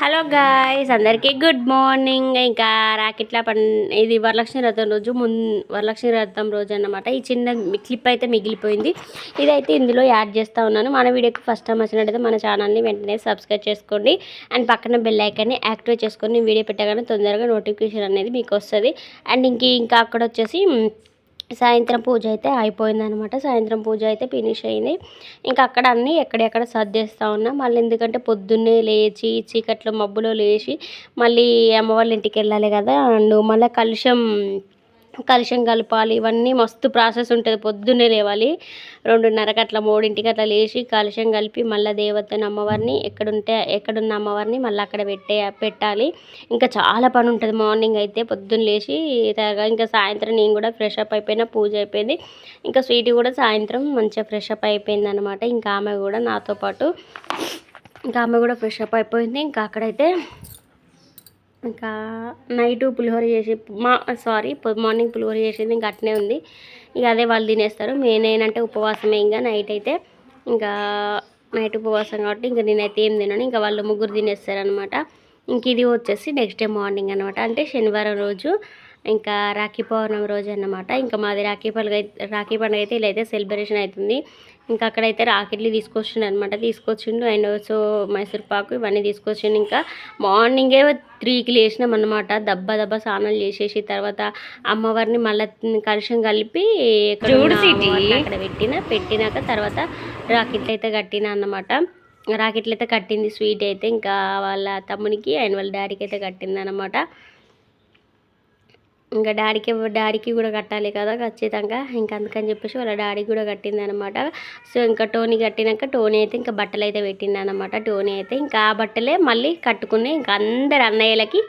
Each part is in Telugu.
హలో గాయ్స్ అందరికీ గుడ్ మార్నింగ్ ఇంకా రాకెట్ల పన్ ఇది వరలక్ష్మి వ్రతం రోజు ముం వరలక్ష్మి వ్రతం రోజు అన్నమాట. ఈ చిన్న క్లిప్ అయితే మిగిలిపోయింది. ఇదైతే ఇందులో యాడ్ చేస్తూ ఉన్నాను. మన వీడియోకి ఫస్ట్ టైం వచ్చినట్టయితే మన ఛానల్ని వెంటనే సబ్స్క్రైబ్ చేసుకోండి. అండ్ పక్కన బెల్ ఐకాన్ని యాక్టివేట్ చేసుకొని వీడియో పెట్టగానే తొందరగా నోటిఫికేషన్ అనేది మీకు వస్తుంది. అండ్ ఇంక ఇంకా అక్కడ వచ్చేసి సాయంత్రం పూజ అయితే అయిపోయిందనమాట సాయంత్రం పూజ అయితే ఫినిష్ అయింది ఇంకా అక్కడ అన్నీ ఎక్కడెక్కడ సర్దేస్తూ ఉన్నా. మళ్ళీ ఎందుకంటే పొద్దున్నే లేచి చీకట్లో మబ్బులో లేచి మళ్ళీ అమ్మ వాళ్ళ ఇంటికి వెళ్ళాలి కదా. అండ్ మళ్ళీ కలుషం కలుషం కలపాలి ఇవన్నీ మస్తు ప్రాసెస్ ఉంటుంది. పొద్దున్నే లేవాలి రెండున్నరకు అట్లా మూడింటికి అట్లా లేచి కలుషం కలిపి మళ్ళీ దేవతని అమ్మవారిని ఎక్కడుంటే ఎక్కడున్న అమ్మవారిని మళ్ళీ అక్కడ పెట్టే పెట్టాలి. ఇంకా చాలా పని ఉంటుంది. మార్నింగ్ అయితే పొద్దున్న లేచి తాగా ఇంకా సాయంత్రం నేను కూడా ఫ్రెష్ అప్ అయిపోయినా పూజ అయిపోయింది. ఇంకా స్వీట్ కూడా సాయంత్రం మంచిగా ఫ్రెష్ అప్ అయిపోయింది అనమాట ఇంకా ఆమె కూడా నాతో పాటు ఇంకా ఆమె కూడా ఫ్రెష్ అప్ అయిపోయింది. ఇంకా అక్కడైతే ఇంకా నైట్ పులిహోర చేసి మా సారీ మార్నింగ్ పులిహోర చేసేది ఇంకా అట్నే ఉంది. ఇక అదే వాళ్ళు తినేస్తారు. మెయిన్ ఏంటంటే ఉపవాసమే ఇంకా నైట్ అయితే. ఇంకా నైట్ ఉపవాసం కాబట్టి ఇంకా నేనైతే ఏం తినను. ఇంకా వాళ్ళు ముగ్గురు తినేస్తారు అనమాట ఇంక ఇది వచ్చేసి నెక్స్ట్ డే మార్నింగ్ అనమాట అంటే శనివారం రోజు ఇంకా రాఖీ పౌర్ణమి రోజు అన్నమాట. ఇంకా మాది రాఖీ పండుగ రాఖీ పండుగ అయితే ఇలా అయితే సెలబ్రేషన్ అవుతుంది. ఇంకా అక్కడైతే రాకెట్లు తీసుకొచ్చిండు అనమాట తీసుకొచ్చిండు అండ్ సో మైసూర్ పాకు ఇవన్నీ తీసుకొచ్చిండు. ఇంకా మార్నింగే త్రీకి లేచినాం అనమాట దబ్బ దబ్బ స్నానాలు చేసేసి తర్వాత అమ్మవారిని మళ్ళీ కలుషం కలిపి అక్కడ పెట్టిన పెట్టినాక తర్వాత రాకెట్లు అయితే కట్టిన అన్నమాట. రాకెట్లు అయితే కట్టింది స్వీట్ అయితే. ఇంకా వాళ్ళ తమ్మునికి అండ్ వాళ్ళ డాడీకి అయితే కట్టింది అనమాట ఇంకా డాడీకి డాడీకి కూడా కట్టాలి కదా ఖచ్చితంగా. ఇంకా అందుకని చెప్పేసి వాళ్ళ డాడీకి కూడా కట్టింది అనమాట సో ఇంకా టోనీ కట్టినాక టోనీ అయితే ఇంకా బట్టలు అయితే పెట్టిందనమాట టోనీ అయితే ఇంకా ఆ బట్టలే మళ్ళీ కట్టుకుని ఇంకా అందరు అన్నయ్యలకి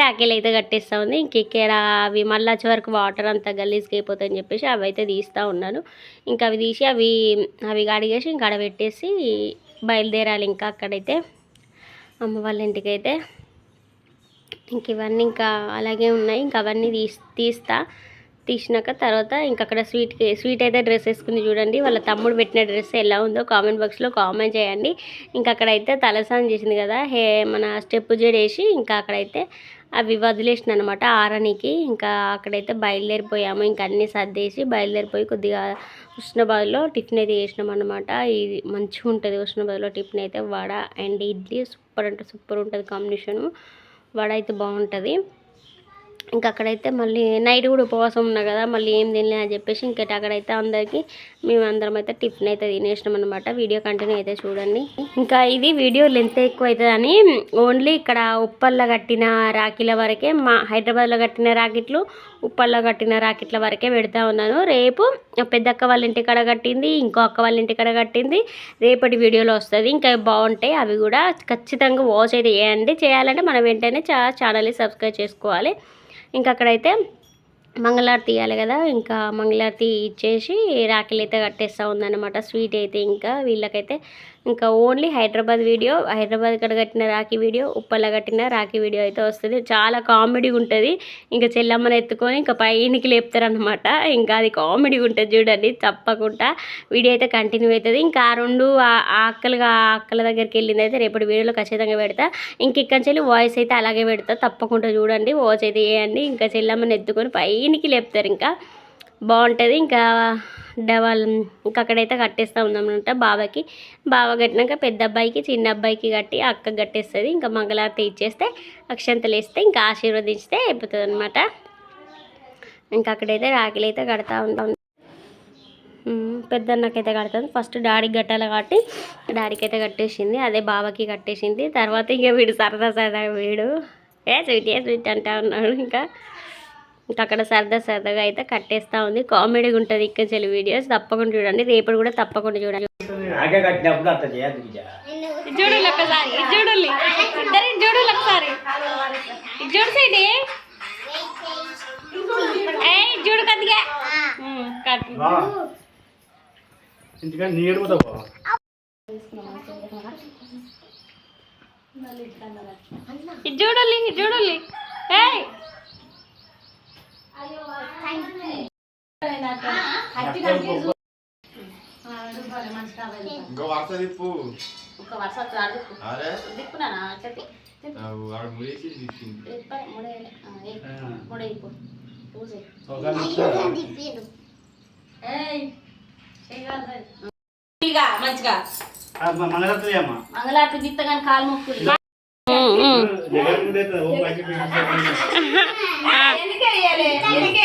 రాఖీలు అయితే కట్టిస్తూ ఉంది. ఇంకెక్కేరా అవి మళ్ళీ వచ్చే వాటర్ అంతా గలీజ్కి అయిపోతాయని చెప్పేసి అవి అయితే తీస్తూ ఉన్నాను. ఇంకా అవి తీసి అవి అవి కడిగేసి ఇంకా ఆడ పెట్టేసి బయలుదేరాలి. ఇంకా అక్కడైతే అమ్మ వాళ్ళ ఇంటికి అయితే ఇంక ఇవన్నీ ఇంకా అలాగే ఉన్నాయి. ఇంకా అవన్నీ తీస్ తీస్తా. తీసినాక తర్వాత ఇంక అక్కడ స్వీట్కి స్వీట్ అయితే డ్రెస్ వేసుకుని చూడండి. వాళ్ళ తమ్ముడు పెట్టిన డ్రెస్ ఎలా ఉందో కామెంట్ బాక్స్లో కామెంట్ చేయండి. ఇంకా అక్కడైతే తలసాన్ చేసింది కదా హే మన స్టెప్ జడేసి ఇంకా అక్కడైతే అవి వదిలేసిన అనమాట ఆరనికి. ఇంకా అక్కడైతే బయలుదేరిపోయాము. ఇంకా అన్నీ సర్దేసి బయలుదేరిపోయి కొద్దిగా ఉష్ణబాద్లో టిఫిన్ అయితే చేసినాం అనమాట ఇది మంచిగా ఉంటుంది ఉష్ణబాద్లో టిఫిన్ అయితే వడ అండ్ ఇడ్లీ సూపర్ అంటే సూపర్ ఉంటుంది కాంబినేషను. వడ అయితే బాగుంటుంది. ఇంకా అక్కడైతే మళ్ళీ నైట్ కూడా ఉపవాసం ఉన్నా కదా మళ్ళీ ఏం తినలే అని చెప్పేసి ఇంకా అక్కడైతే అందరికీ మేము అందరం అయితే టిఫిన్ అయితే తినేసినాం అనమాట వీడియో కంటిన్యూ అయితే చూడండి. ఇంకా ఇది వీడియో లెంత్ ఎక్కువ అవుతుందని ఓన్లీ ఇక్కడ ఉప్పల్లో కట్టిన రాఖీల వరకే మా హైదరాబాద్లో కట్టిన రాకెట్లు ఉప్పల్లో కట్టిన రాకెట్ల వరకే పెడతా ఉన్నాను. రేపు పెద్దక్క వాళ్ళ ఇంటి కాడ కట్టింది ఇంకో అక్క వాళ్ళ ఇంటి కడ కట్టింది రేపటి వీడియోలో వస్తుంది. ఇంకా బాగుంటాయి అవి కూడా ఖచ్చితంగా వాచ్ అయితే చేయండి. చేయాలంటే మనం వెంటనే చాలా ఛానల్ని సబ్స్క్రైబ్ చేసుకోవాలి. ఇంకా అక్కడైతే మంగళారతి ఇవ్వాలి కదా ఇంకా మంగళారతి ఇచ్చేసి రాఖీలు అయితే కట్టేస్తూ ఉందన్నమాట. స్వీట్ అయితే ఇంకా వీళ్ళకైతే. ఇంకా ఓన్లీ హైదరాబాద్ వీడియో హైదరాబాద్ ఇక్కడ కట్టిన రాఖీ వీడియో ఉప్పల కట్టిన రాఖీ వీడియో అయితే వస్తుంది. చాలా కామెడీగా ఉంటుంది. ఇంకా చెల్లమ్మని ఎత్తుకొని ఇంకా పైనికి లేపుతారనమాట ఇంకా అది కామెడీగా ఉంటుంది చూడండి తప్పకుండా. వీడియో అయితే కంటిన్యూ అవుతుంది. ఇంకా ఆ రెండు ఆ- ఆకల ఆ దగ్గరికి వెళ్ళింది అయితే రేపటి వీడియోలో ఖచ్చితంగా పెడతా. ఇంక ఇక్కడి నుంచి వాయిస్ అయితే అలాగే పెడతా. తప్పకుండా చూడండి వాచ్ అయితే వేయండి. ఇంకా చెల్లమ్మని ఎత్తుకొని పైనికి లేపుతారు ఇంకా. బాగుంటుంది. ఇంకా డబల్ ఇంకా అక్కడైతే కట్టేస్తూ ఉందన్నమాట బాబాకి. బావ కట్టినాక పెద్ద అబ్బాయికి చిన్న అబ్బాయికి కట్టి అక్క కట్టేస్తుంది. ఇంకా మంగళారతి ఇచ్చేస్తే అక్షంతలు వేస్తే ఇంకా ఆశీర్వదించితే అయిపోతుంది అనమాట ఇంకా అక్కడైతే రాఖీలు అయితే కడతా ఉంటాం పెద్దన్నకైతే కడతాను. ఫస్ట్ డాడీకి కట్టాలి కాబట్టి డాడీకి అయితే కట్టేసింది. అదే బావకి కట్టేసింది. తర్వాత ఇంకా వీడు సరదా సరదా వీడు. ఏ స్వీట్ ఏ స్వీట్ అంటా ఉన్నాడు ఇంకా. ఇంకా అక్కడ సరదా సరదాగా అయితే కట్టేస్తూ ఉంది. కామెడీగా ఉంటుంది ఇక్కడ చెల్లి వీడియోస్ తప్పకుండా చూడండి. రేపటి కూడా తప్పకుండా చూడండి. చూడండి ఒకసారి. చూడు కదిగా నీరు చూడాలి చూడాలి ఇంకో మంచిగా మంగళాత్రి అమ్మ. మంగళాత్రి దిత్త కానీ కాలు మొక్కులు ఎందుకే ఎందుకే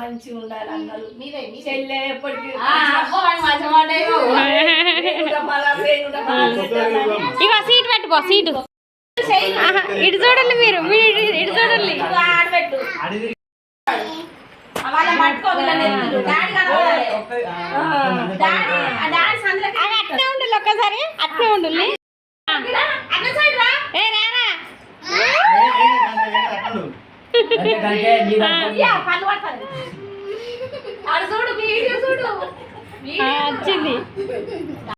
మంచిగా ఉండాలి అందరూ ఎప్పటికీ ఇక సీట్ పెట్టుకో సీటు. ఇటు చూడండి మీరు ఇటు చూడండి. అట్లే ఉండాలి ఒక్కసారి అట్లే ఉండాలి. వచ్చింది.